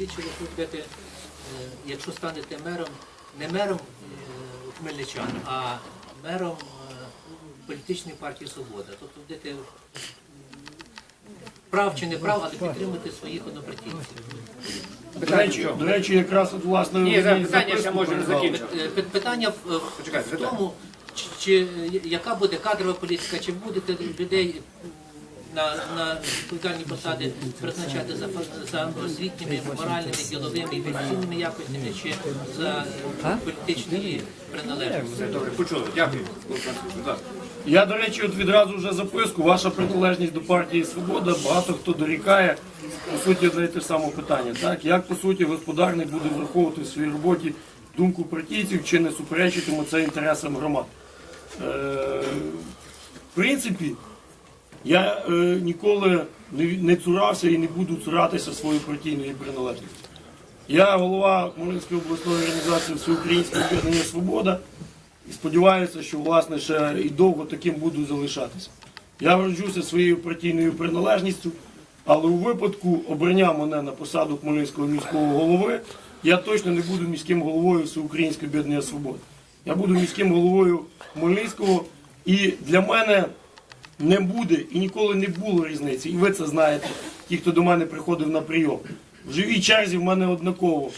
засвідчили, що будете, е, якщо станете мером, не мером е, хмельничан, а мером е, політичної партії Свобода. Тобто будете прав чи не прав, але підтримати своїх однопартійців. До речі, до речі, якраз от власне Ні, питання ще може не закінчити. Е, Питання в, в тому, чи, чи яка буде кадрова політика, чи будете людей на, на відповідальні посади призначати за, за освітніми, моральними, діловими і професійними якостями, чи за політичної приналежності. Добре, почули. Дякую. Я, до речі, от відразу вже записку. Ваша приналежність до партії Свобода. Багато хто дорікає. По суті, за те саме питання. Так, як по суті господарник буде враховувати в своїй роботі думку партійців, чи не суперечитиме це інтересам громад? Е, в принципі, я е, ніколи не, цурався і не буду цуратися своєї партійної приналежності. Я голова Хмельницької обласної організації Всеукраїнське об'єднання Свобода. І сподіваюся, що власне ще і довго таким буду залишатися. Я горджуся своєю партійною приналежністю, але у випадку обрання мене на посаду Хмельницького міського голови, я точно не буду міським головою Всеукраїнської об'єднання Свободи. Я буду міським головою Хмельницького, і для мене не буде і ніколи не було різниці. І ви це знаєте, ті, хто до мене приходив на прийом. В живій черзі в мене однаково.